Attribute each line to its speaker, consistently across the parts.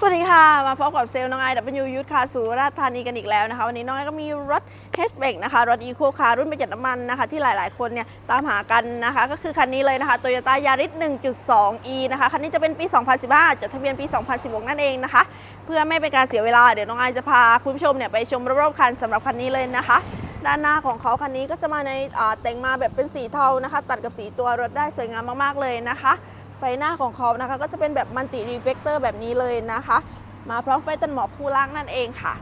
Speaker 1: สวัสดีค่ะ มาพบกับเซลล์น้องไอดับเบิลยูยุทธคาสุราษฎร์ธานีกันอีกแล้วนะคะ วันนี้น้องไอก็มีรถเฮชเบกนะคะ รถอีโคคาร์รุ่นประหยัดน้ำมันนะคะ ที่หลายๆ คนเนี่ยตามหากันนะคะ ก็คือคันนี้เลยนะคะ Toyota Yaris 1.2e นะคะ คันนี้จะเป็นปี 2015 จดทะเบียนปี 2016 นั่นเองนะคะ เพื่อไม่เป็นการเสียเวลา เดี๋ยวน้องไอจะพาคุณผู้ชมเนี่ยไปชมรอบๆคันสำหรับคันนี้เลยนะคะด้านหน้าของเขาคันนี้ก็จะมาในแต่งมาแบบเป็นสีเทานะคะ ตัดกับสีตัวรถได้สวยงามมากๆเลยนะคะ ไฟหน้าของเขานะคะ ก็จะเป็นแบบมัลติรีเฟกเตอร์แบบนี้เลยนะคะ มาพร้อมไฟตันหมอกคู่ล่างนั่นเองค่ะ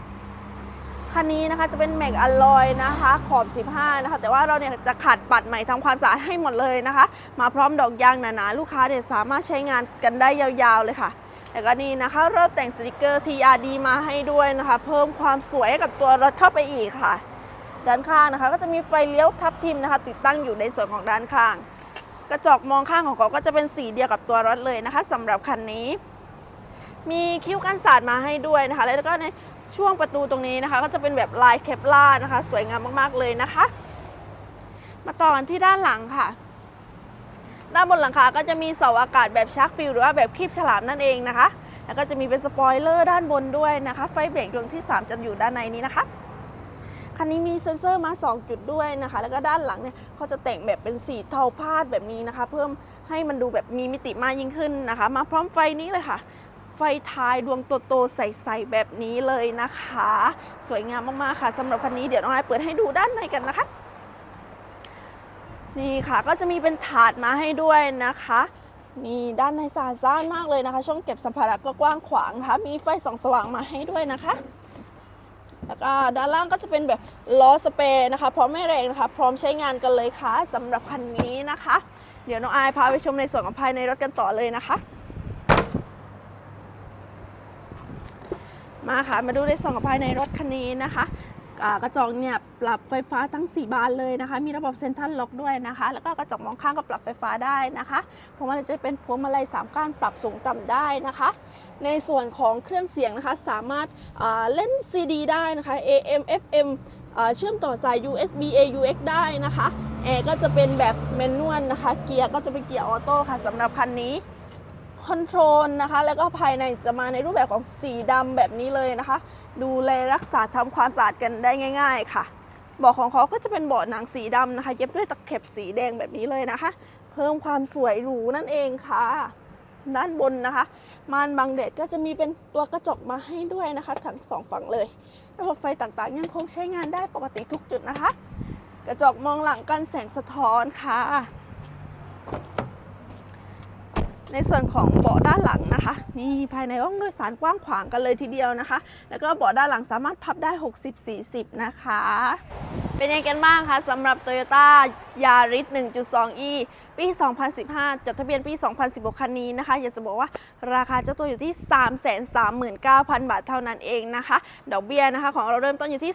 Speaker 1: คันนี้นะคะจะเป็นแม็กอลลอยนะคะขอบ 15 นะคะ แต่ว่าเราเนี่ยจะขัดปัดใหม่ทำความสะอาดให้หมดเลยนะคะ มาพร้อมดอกยางหนาๆ ลูกค้าเนี่ยสามารถใช้งานกันได้ยาวๆเลยค่ะ แล้วก็นี่นะคะ เราแต่งสติกเกอร์ TRD มาให้ด้วยนะคะ เพิ่มความสวยให้กับตัวรถเข้าไปอีกค่ะ ด้านข้างนะคะ ก็จะมีไฟเลี้ยวทับทิมนะคะ ติดตั้งอยู่ในส่วนของด้านข้าง กระจกมองข้างของเขาก็จะเป็นสีเดียวกับตัวรถเลยนะคะสำหรับคันนี้ มีคิ้วกันสาดมาให้ด้วยนะคะ แล้วก็ในช่วงประตูตรงนี้นะคะ ก็จะเป็นแบบลายเคปล่านะคะ สวยงามมากๆเลยนะคะ มาต่อกันที่ด้านหลังค่ะ ด้านบนหลังคาก็จะมีเสาอากาศแบบชักฟิลหรือว่าแบบคีบฉลามนั่นเองนะคะ แล้วก็จะมีเป็นสปอยเลอร์ด้านบนด้วยนะคะ ไฟเบรกดวงที่ 3 จะอยู่ด้านในนี้นะคะ คันนี้มีเซ็นเซอร์มา 2 จุดด้วยนะคะ แล้วก็ด้านหลังเนี่ยเขาจะแต่งแบบเป็นสีเทาพาดแบบนี้นะคะ เพิ่มให้มันดูแบบมีมิติมากยิ่งขึ้นนะคะ มาพร้อมไฟนี้เลยค่ะ ไฟท้ายดวงโตๆใสๆแบบนี้เลยนะคะ สวยงามมากๆค่ะสำหรับคันนี้เดี๋ยวน้องไอเปิดให้ดูด้านในกันนะคะ นี่ค่ะก็จะมีเป็นถาดมาให้ด้วยนะคะนี่ด้านในสะอาดซ่านมากเลยนะคะ ช่องเก็บสัมภาระก็กว้างขวางนะคะมีไฟส่องสว่างมาให้ด้วยนะคะ แล้วก็ด้านล่างก็จะเป็นแบบล้อสเปรย์นะคะ พร้อมไม่แรงนะคะ พร้อมใช้งานกันเลยค่ะสำหรับคันนี้นะคะ เดี๋ยวน้องอายพาไปชมในส่วนของภายในรถกันต่อเลยนะคะมาค่ะ มาดูในส่วนของภายในรถคันนี้นะคะ กระจกเนี่ยปรับไฟฟ้าทั้ง 4 บานเลยนะคะ มีระบบเซ็นทรัลล็อกด้วยนะคะ แล้วก็กระจกมองข้างก็ปรับไฟฟ้าได้นะคะพวงมาลัยจะเป็นพวงมาลัย3ก้านปรับสูงต่ำได้นะคะ ในส่วนของเครื่องเสียงนะคะสามารถเล่น CD ได้นะคะ AM FM อ่าเชื่อมต่อสาย USB AUX ได้นะคะแอร์ก็จะเป็นแบบแมนนวลนะคะ เกียร์ก็จะเป็นเกียร์ออโต้ค่ะสำหรับคันนี้ คอนโทรลนะคะ แล้วก็ภายในจะมาในรูปแบบของสีดำแบบนี้เลยนะคะ ดูแลรักษาทำความสะอาดกันได้ง่าย ๆ ค่ะเบาะของเขาก็จะเป็นเบาะหนังสีดำนะคะ เย็บด้วยตะเข็บสีแดงแบบนี้เลยนะคะ เพิ่มความสวยหรูนั่นเองค่ะ ด้านบนนะคะม่านบังแดดก็จะมีเป็นตัวกระจกมาให้ด้วยนะคะ ทั้งสองฝั่งเลย ระบบไฟต่างๆ ยังคงใช้งานได้ปกติทุกจุดนะคะ กระจกมองหลังกันแสงสะท้อนค่ะ ในส่วนของเบาะด้านหลังนะคะ นี่ภายในห้องโดยสารกว้างขวางกันเลยทีเดียวนะคะ แล้วก็เบาะด้านหลังสามารถพับได้ 60-40 นะคะ เป็นยังไงกันบ้างคะสำหรับ Toyota Yaris 1.2e ปี 2015 จดทะเบียนปี 2016 คันนี้นะคะ อยากจะบอกว่าราคาเจ้าตัวอยู่ที่ 339,000 บาทเท่านั้นเองนะคะ ดอกเบี้ยนะคะของเราเริ่มต้นอยู่ที่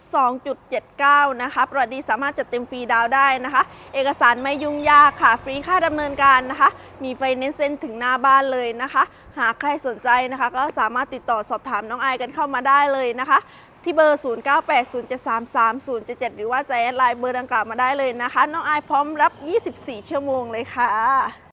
Speaker 1: 2.79 นะคะ ประวัติดีสามารถจัดเต็มฟรีดาวได้นะคะ เอกสารไม่ยุ่งยากค่ะ ฟรีค่าดำเนินการนะคะ มีไฟแนนซ์เซ็นถึงหน้าบ้านเลยนะคะ หากใครสนใจนะคะ ก็สามารถติดต่อสอบถามน้องไอกันเข้ามาได้เลยนะคะ ที่เบอร์ 0980733077 หรือว่าจะแอดไลน์เบอร์ดังกล่าวมาได้เลยนะคะ น้องอายพร้อมรับ 24 ชั่วโมงเลยค่ะ